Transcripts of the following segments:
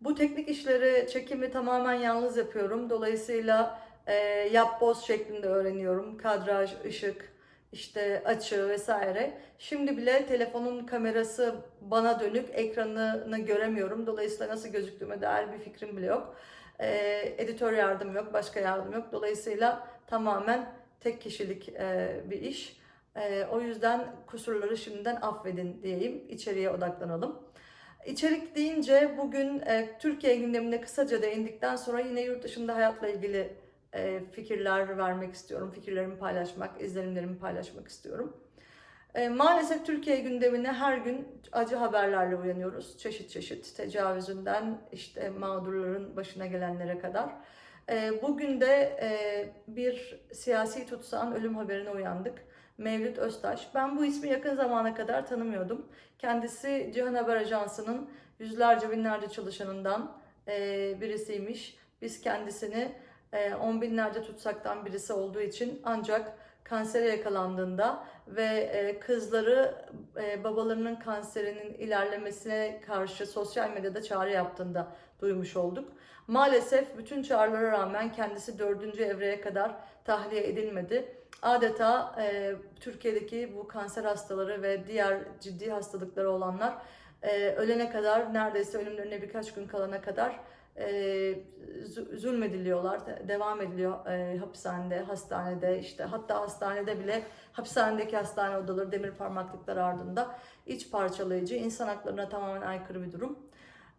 Bu teknik işleri, çekimi tamamen yalnız yapıyorum. Dolayısıyla e, yap boz şeklinde öğreniyorum. Kadraj, ışık, işte açı vesaire. Şimdi bile telefonun kamerası bana dönük, ekranını göremiyorum. Dolayısıyla nasıl gözüktüğüme dair bir fikrim bile yok. E, editör yardım yok, başka yardım yok. Dolayısıyla tamamen tek kişilik e, bir iş. E, o yüzden kusurları şimdiden affedin diyeyim. İçeriye odaklanalım. İçerik deyince bugün e, Türkiye gündemine kısaca değindikten sonra yine yurt dışında hayatla ilgili e, fikirler vermek istiyorum. Fikirlerimi paylaşmak, izlenimlerimi paylaşmak istiyorum. E, maalesef Türkiye gündemine her gün acı haberlerle uyanıyoruz. Çeşit çeşit tecavüzünden işte mağdurların başına gelenlere kadar. E, bugün de e, bir siyasi tutsağın ölüm haberine uyandık. Mevlüt Öztaş. Ben bu ismi yakın zamana kadar tanımıyordum. Kendisi Cihan Haber Ajansı'nın yüzlerce binlerce çalışanından e, birisiymiş. Biz kendisini e, on binlerce tutsaktan birisi olduğu için ancak kansere yakalandığında ve e, kızları babalarının kanserinin ilerlemesine karşı sosyal medyada çağrı yaptığında duymuş olduk. Maalesef bütün çağrılara rağmen kendisi dördüncü evreye kadar tahliye edilmedi. Adeta e, Türkiye'deki bu kanser hastaları ve diğer ciddi hastalıkları olanlar e, ölene kadar neredeyse ölümlerine birkaç gün kalana kadar e, zulmediliyorlar, de- devam ediliyor e, hapishanede, hastanede işte hatta hastanede bile hapishanedeki hastane odaları demir parmaklıklar ardında iç parçalayıcı, insan haklarına tamamen aykırı bir durum.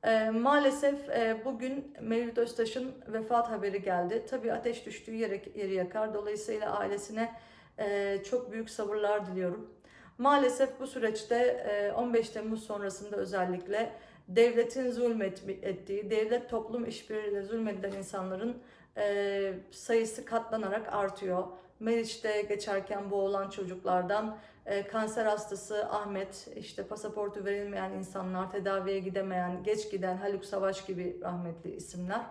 E, maalesef e, bugün Mevlüt Öztaş'ın vefat haberi geldi. Tabii ateş düştüğü yere, yeri yakar. Dolayısıyla ailesine e, çok büyük sabırlar diliyorum. Maalesef bu süreçte e, 15 Temmuz sonrasında özellikle devletin zulmettiği, devlet toplum işbirliğiyle zulmedilen insanların e, sayısı katlanarak artıyor. Meriç'te geçerken boğulan çocuklardan e, kanser hastası Ahmet, işte pasaportu verilmeyen insanlar, tedaviye gidemeyen, geç giden Haluk Savaş gibi rahmetli isimler.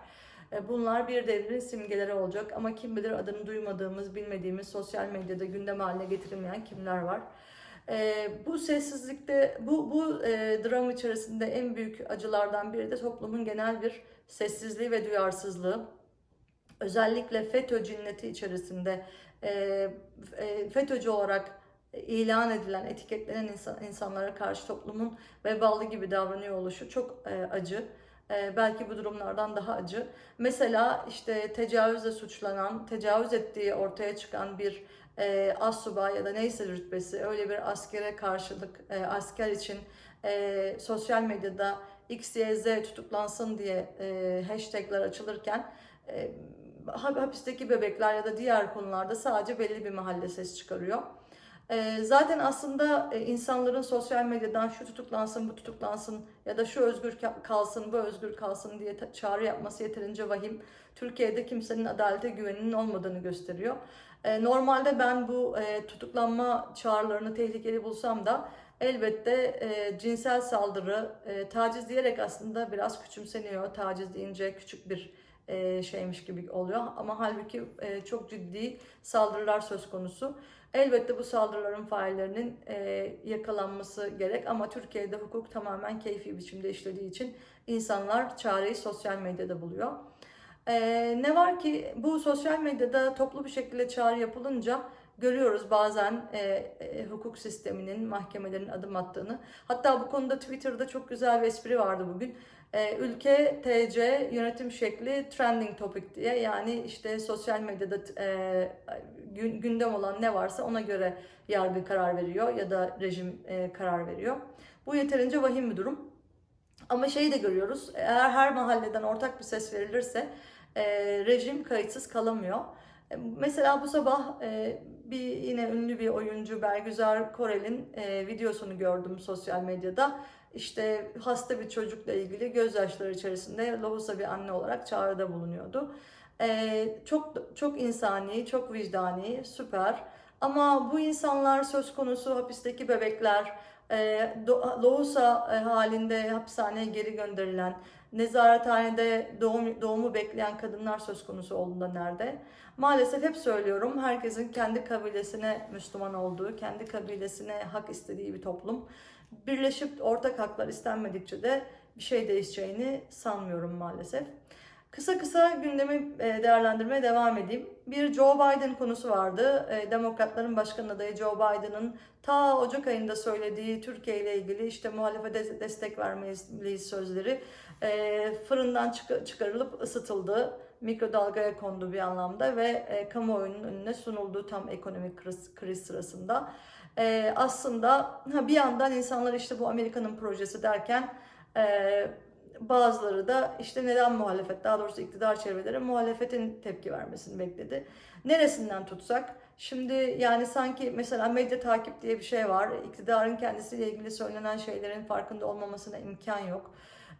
E, Bunlar bir devrin simgeleri olacak ama kim bilir adını duymadığımız, bilmediğimiz, sosyal medyada gündem haline getirilmeyen kimler var. E, bu sessizlikte, bu, bu e, dram içerisinde en büyük acılardan biri de toplumun genel bir sessizliği ve duyarsızlığı. Özellikle FETÖ cinneti içerisinde e, e, FETÖ'cü olarak ilan edilen, etiketlenen insan, insanlara karşı toplumun vebalı gibi davranıyor oluşu çok e, acı. E, belki bu durumlardan daha acı. Mesela işte tecavüzle suçlanan, tecavüz ettiği ortaya çıkan bir e, assubay ya da neyse rütbesi öyle bir askere karşılık, e, asker için e, sosyal medyada X, Y, Z tutuklansın diye e, hashtagler açılırken e, hapisteki bebekler ya da diğer konularda sadece belli bir mahalle ses çıkarıyor. Ee, zaten aslında e, insanların sosyal medyadan şu tutuklansın, bu tutuklansın ya da şu özgür ka- kalsın, bu özgür kalsın diye çağrı yapması yeterince vahim. Türkiye'de kimsenin adalete güveninin olmadığını gösteriyor. Ee, normalde ben bu e, tutuklanma çağrılarını tehlikeli bulsam da elbette e, cinsel saldırı, e, taciz diyerek aslında biraz küçümseniyor. Taciz deyince küçük bir e, şeymiş gibi oluyor ama halbuki e, çok ciddi saldırılar söz konusu. Elbette bu saldırıların faillerinin e, yakalanması gerek ama Türkiye'de hukuk tamamen keyfi biçimde işlediği için insanlar çareyi sosyal medyada buluyor. E, ne var ki bu sosyal medyada toplu bir şekilde çağrı yapılınca görüyoruz bazen e, e, hukuk sisteminin, mahkemelerin adım attığını. Hatta bu konuda Twitter'da çok güzel bir espri vardı bugün. E, ülke TC yönetim şekli trending topic diye yani işte sosyal medyada e, gün- gündem olan ne varsa ona göre yargı karar veriyor ya da rejim e, karar veriyor. Bu yeterince vahim bir durum. Ama şeyi de görüyoruz. Eğer her mahalleden ortak bir ses verilirse e, rejim kayıtsız kalamıyor. E, Mesela bu sabah e, bir yine ünlü bir oyuncu Bergüzar Korel'in e, videosunu gördüm sosyal medyada. İşte hasta bir çocukla ilgili gözyaşları içerisinde lohusa bir anne olarak çağrıda bulunuyordu. E, çok çok insani, çok vicdani, süper. Ama bu insanlar söz konusu hapisteki bebekler, e, lohusa e, halinde hapishaneye geri gönderilen, nezarethanede doğum, doğumu bekleyen kadınlar söz konusu olduğunda nerede? Maalesef hep söylüyorum herkesin kendi kabilesine Müslüman olduğu, kendi kabilesine hak istediği bir toplum. Birleşip ortak haklar istenmedikçe de bir şey değişeceğini sanmıyorum maalesef. Kısa kısa gündemi e, değerlendirmeye devam edeyim. Bir Joe Biden konusu vardı. E, Demokratların başkan adayı Joe Biden'ın ta Ocak ayında söylediği Türkiye ile ilgili işte muhalefete destek vermeliyiz sözleri e, fırından çıkarılıp ısıtıldı. Mikrodalgaya kondu bir anlamda ve kamuoyunun önüne sunuldu tam ekonomik kriz, kriz sırasında. E, aslında ha, bir yandan insanlar işte bu Amerika'nın projesi derken e, bazıları da işte neden muhalefet, daha doğrusu iktidar çevreleri muhalefetin tepki vermesini bekledi. Neresinden tutsak, şimdi yani sanki mesela medya takip diye bir şey var. İktidarın kendisiyle ilgili söylenen şeylerin farkında olmamasına imkan yok.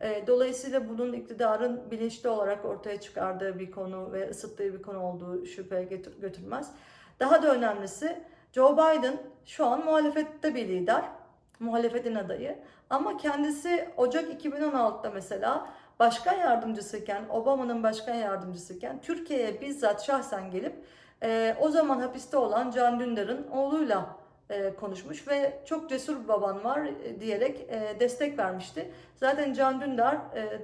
E, dolayısıyla bunun iktidarın bilinçli olarak ortaya çıkardığı bir konu ve ısıttığı bir konu olduğu şüpheye götürmez. Daha da önemlisi Joe Biden şu an muhalefette bir lider, muhalefetin adayı. Ama kendisi Ocak 2016'da mesela başkan yardımcısıyken, Obama'nın başkan yardımcısıyken Türkiye'ye bizzat şahsen gelip e, o zaman hapiste olan Can Dündar'ın oğluyla e, konuşmuş ve çok cesur bir baban var diyerek e, destek vermişti. Zaten Can Dündar e,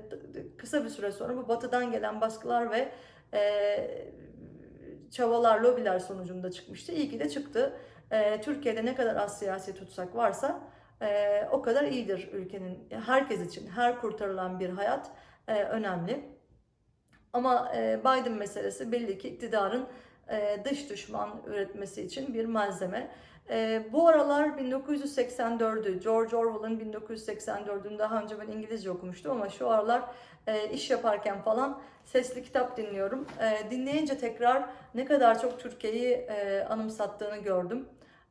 kısa bir süre sonra bu batıdan gelen baskılar ve e, çabalar, lobiler sonucunda çıkmıştı. İyi ki de çıktı. E, Türkiye'de ne kadar az siyasi tutsak varsa e, o kadar iyidir ülkenin. Herkes için her kurtarılan bir hayat e, önemli. Ama e, Biden meselesi belli ki iktidarın dış düşman üretmesi için bir malzeme. E, bu aralar 1984'ü, George Orwell'ın 1984'ünü daha önce ben İngilizce okumuştum ama şu aralar e, iş yaparken falan sesli kitap dinliyorum. E, dinleyince tekrar ne kadar çok Türkiye'yi e, anımsattığını gördüm.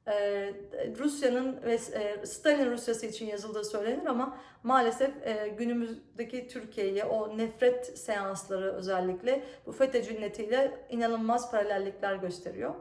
Ee, Rusya'nın ve e, Stalin Rusyası için yazıldığı söylenir ama maalesef e, günümüzdeki Türkiye'ye o nefret seansları özellikle bu FETÖ cinnetiyle inanılmaz paralellikler gösteriyor.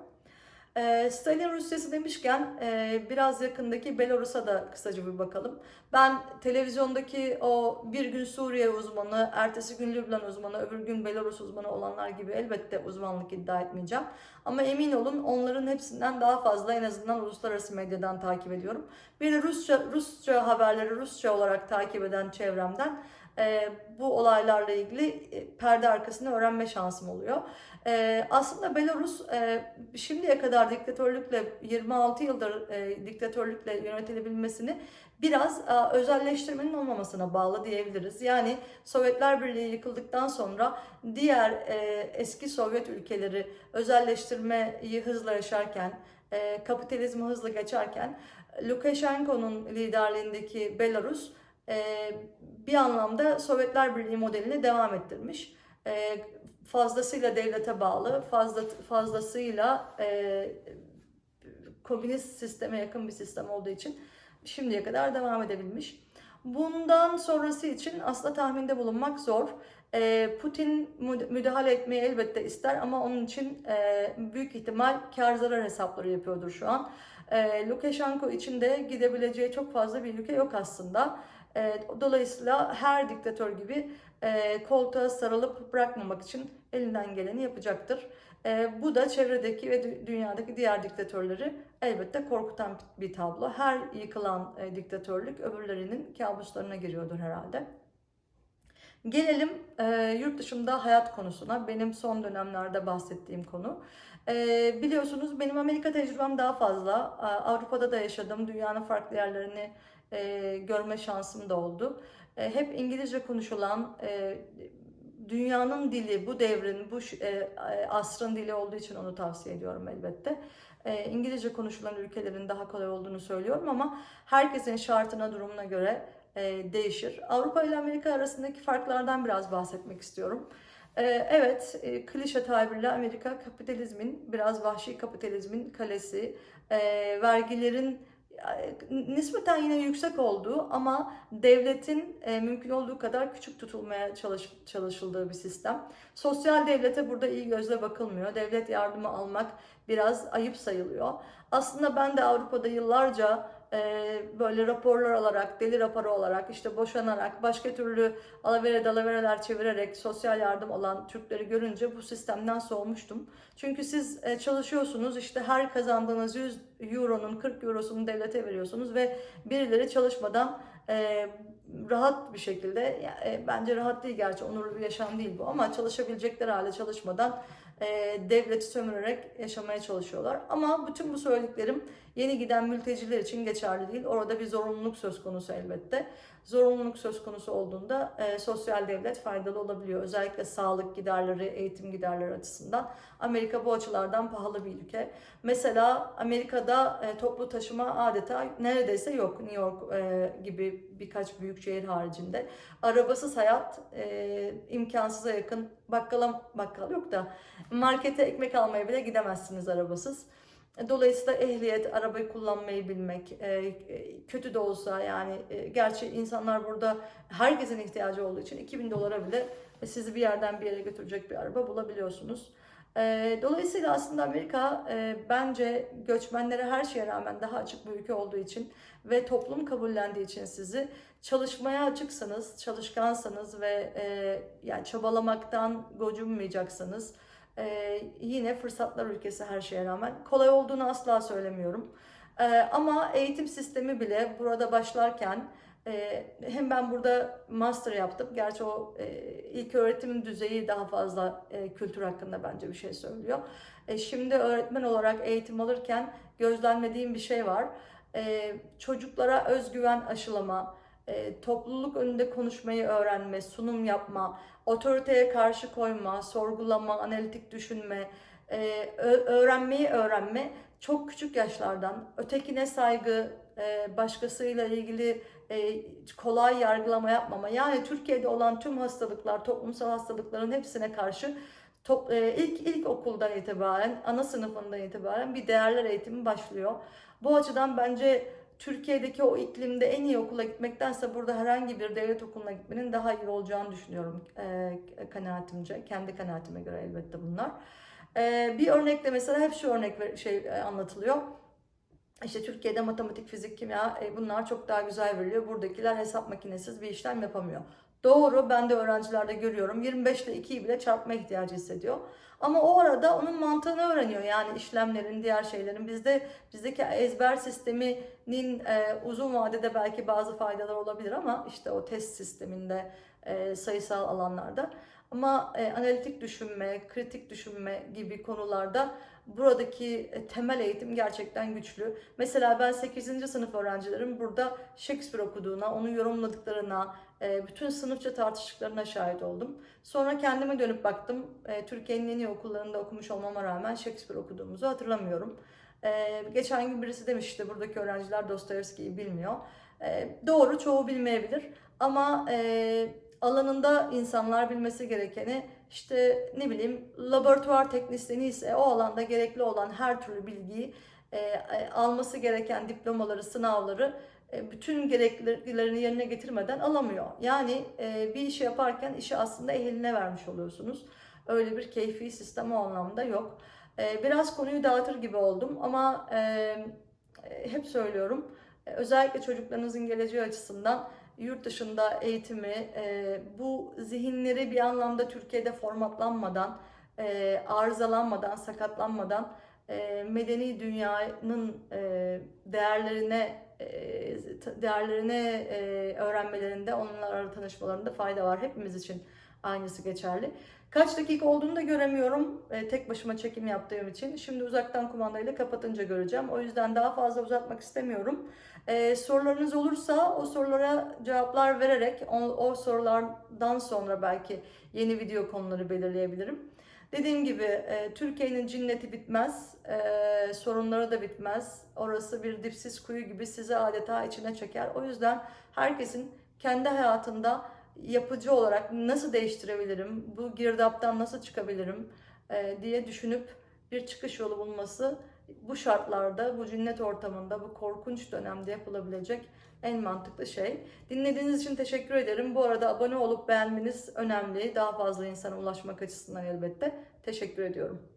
Ee, Stalin Rusyası demişken e, biraz yakındaki Belarus'a da kısaca bir bakalım. Ben televizyondaki o bir gün Suriye uzmanı, ertesi gün Lübnan uzmanı, öbür gün Belarus uzmanı olanlar gibi elbette uzmanlık iddia etmeyeceğim. Ama emin olun onların hepsinden daha fazla en azından uluslararası medyadan takip ediyorum. Bir de Rusça, Rusça haberleri Rusça olarak takip eden çevremden e, bu olaylarla ilgili e, perde arkasını öğrenme şansım oluyor. E, aslında Belarus e, şimdiye kadar diktatörlükle 26 yıldır e, diktatörlükle yönetilebilmesini biraz e, özelleştirmenin olmamasına bağlı diyebiliriz. Yani Sovyetler Birliği yıkıldıktan sonra diğer e, eski Sovyet ülkeleri özelleştirmeyi hızla yaşarken, e, kapitalizmi hızla geçerken Lukashenko'nun liderliğindeki Belarus bir anlamda Sovyetler Birliği modelini devam ettirmiş. E, fazlasıyla devlete bağlı, fazla fazlasıyla e, komünist sisteme yakın bir sistem olduğu için şimdiye kadar devam edebilmiş. Bundan sonrası için aslında tahminde bulunmak zor. Putin müdahale etmeyi elbette ister ama onun için büyük ihtimal kar zarar hesapları yapıyordur şu an. Lukashenko için de gidebileceği çok fazla bir ülke yok aslında. Dolayısıyla her diktatör gibi koltuğa sarılıp bırakmamak için elinden geleni yapacaktır. Bu da çevredeki ve dünyadaki diğer diktatörleri elbette korkutan bir tablo. Her yıkılan diktatörlük öbürlerinin kabuslarına giriyordur herhalde. Gelelim e, yurt dışında hayat konusuna. Benim son dönemlerde bahsettiğim konu. E, biliyorsunuz benim Amerika tecrübem daha fazla. E, Avrupa'da da yaşadım. Dünyanın farklı yerlerini e, görme şansım da oldu. E, hep İngilizce konuşulan, e, dünyanın dili, bu devrin, bu e, asrın dili olduğu için onu tavsiye ediyorum elbette. E, İngilizce konuşulan ülkelerin daha kolay olduğunu söylüyorum ama herkesin şartına, durumuna göre e, değişir. Avrupa ile Amerika arasındaki farklardan biraz bahsetmek istiyorum. E, evet, e, klişe tabirle Amerika kapitalizmin, biraz vahşi kapitalizmin kalesi, e, vergilerin nispeten yine yüksek olduğu ama devletin e, mümkün olduğu kadar küçük tutulmaya çalış, çalışıldığı bir sistem. Sosyal devlete burada iyi gözle bakılmıyor. Devlet yardımı almak biraz ayıp sayılıyor. Aslında ben de Avrupa'da yıllarca e, böyle raporlar alarak, deli raporu olarak, işte boşanarak, başka türlü alavere dalavereler çevirerek sosyal yardım alan Türkleri görünce bu sistemden soğumuştum. Çünkü siz e, çalışıyorsunuz, işte her kazandığınız 100 euronun 40 eurosunu devlete veriyorsunuz ve birileri çalışmadan e, rahat bir şekilde e, bence rahat değil gerçi onurlu bir yaşam değil bu ama çalışabilecekleri hale çalışmadan e, devleti sömürerek yaşamaya çalışıyorlar. Ama bütün bu söylediklerim yeni giden mülteciler için geçerli değil. Orada bir zorunluluk söz konusu elbette. Zorunluluk söz konusu olduğunda e, sosyal devlet faydalı olabiliyor. Özellikle sağlık giderleri, eğitim giderleri açısından. Amerika bu açılardan pahalı bir ülke. Mesela Amerika'da e, toplu taşıma adeta neredeyse yok. New York e, gibi birkaç büyük şehir haricinde. Arabasız hayat e, imkansıza yakın. Bakkala bakkal yok da markete ekmek almaya bile gidemezsiniz arabasız. Dolayısıyla ehliyet, arabayı kullanmayı bilmek, e, e, kötü de olsa yani e, gerçi insanlar burada herkesin ihtiyacı olduğu için 2000 dolara bile sizi bir yerden bir yere götürecek bir araba bulabiliyorsunuz. Dolayısıyla aslında Amerika bence göçmenlere her şeye rağmen daha açık bir ülke olduğu için ve toplum kabullendiği için sizi çalışmaya açıksanız, çalışkansanız ve e, yani çabalamaktan gocunmayacaksanız e, yine fırsatlar ülkesi her şeye rağmen. Kolay olduğunu asla söylemiyorum. E, ama eğitim sistemi bile burada başlarken e, hem ben burada master yaptım. Gerçi o e, ilk öğretim düzeyi daha fazla e, kültür hakkında bence bir şey söylüyor. E, şimdi öğretmen olarak eğitim alırken gözlemlediğim bir şey var. E, çocuklara özgüven aşılama, e, topluluk önünde konuşmayı öğrenme, sunum yapma, otoriteye karşı koyma, sorgulama, analitik düşünme, e, öğrenmeyi öğrenme çok küçük yaşlardan, ötekine saygı, e, başkasıyla ilgili e, kolay yargılama yapmama. Yani Türkiye'de olan tüm hastalıklar, toplumsal hastalıkların hepsine karşı top, e, ilk ilk okuldan itibaren, ana sınıfından itibaren bir değerler eğitimi başlıyor. Bu açıdan bence Türkiye'deki o iklimde en iyi okula gitmektense burada herhangi bir devlet okuluna gitmenin daha iyi olacağını düşünüyorum e, kanaatimce. Kendi kanaatime göre elbette bunlar. E, bir örnekle mesela hep şu örnek şey e, anlatılıyor. İşte Türkiye'de matematik, fizik, kimya e, bunlar çok daha güzel veriliyor. Buradakiler hesap makinesiz bir işlem yapamıyor. Doğru ben de öğrencilerde görüyorum. 25 ile 2'yi bile çarpma ihtiyacı hissediyor. Ama o arada onun mantığını öğreniyor. Yani işlemlerin, diğer şeylerin. Bizde bizdeki ezber sisteminin e, uzun vadede belki bazı faydalar olabilir ama işte o test sisteminde, e, sayısal alanlarda. Ama e, analitik düşünme, kritik düşünme gibi konularda buradaki e, temel eğitim gerçekten güçlü. Mesela ben 8. sınıf öğrencilerim burada Shakespeare okuduğuna, onu yorumladıklarına, bütün sınıfça tartıştıklarına şahit oldum. Sonra kendime dönüp baktım. E, Türkiye'nin en iyi okullarında okumuş olmama rağmen Shakespeare okuduğumuzu hatırlamıyorum. E, geçen gün birisi demişti buradaki öğrenciler Dostoyevski'yi bilmiyor. E, doğru çoğu bilmeyebilir ama e, alanında insanlar bilmesi gerekeni işte ne bileyim laboratuvar teknisyeni ise o alanda gerekli olan her türlü bilgiyi e, e, alması gereken diplomaları, sınavları e, bütün gereklilerini yerine getirmeden alamıyor. Yani e, bir işi yaparken işi aslında eline vermiş oluyorsunuz. Öyle bir keyfi sistem o anlamda yok. E, biraz konuyu dağıtır gibi oldum ama e, e, hep söylüyorum. e, Özellikle çocuklarınızın geleceği açısından yurt dışında eğitimi, e, bu zihinleri bir anlamda Türkiye'de formatlanmadan, e, arızalanmadan, sakatlanmadan e, medeni dünyanın e, değerlerine değerlerine e, öğrenmelerinde, onlarla tanışmalarında fayda var. Hepimiz için aynısı geçerli. Kaç dakika olduğunu da göremiyorum e, tek başıma çekim yaptığım için. Şimdi uzaktan kumandayla kapatınca göreceğim. O yüzden daha fazla uzatmak istemiyorum. E, sorularınız olursa o sorulara cevaplar vererek o, o sorulardan sonra belki yeni video konuları belirleyebilirim. Dediğim gibi e, Türkiye'nin cinneti bitmez, e, sorunları da bitmez. Orası bir dipsiz kuyu gibi sizi adeta içine çeker. O yüzden herkesin kendi hayatında yapıcı olarak nasıl değiştirebilirim, bu girdaptan nasıl çıkabilirim e, diye düşünüp bir çıkış yolu bulması bu şartlarda, bu cinnet ortamında, bu korkunç dönemde yapılabilecek en mantıklı şey. Dinlediğiniz için teşekkür ederim. Bu arada abone olup beğenmeniz önemli. Daha fazla insana ulaşmak açısından elbette. Teşekkür ediyorum.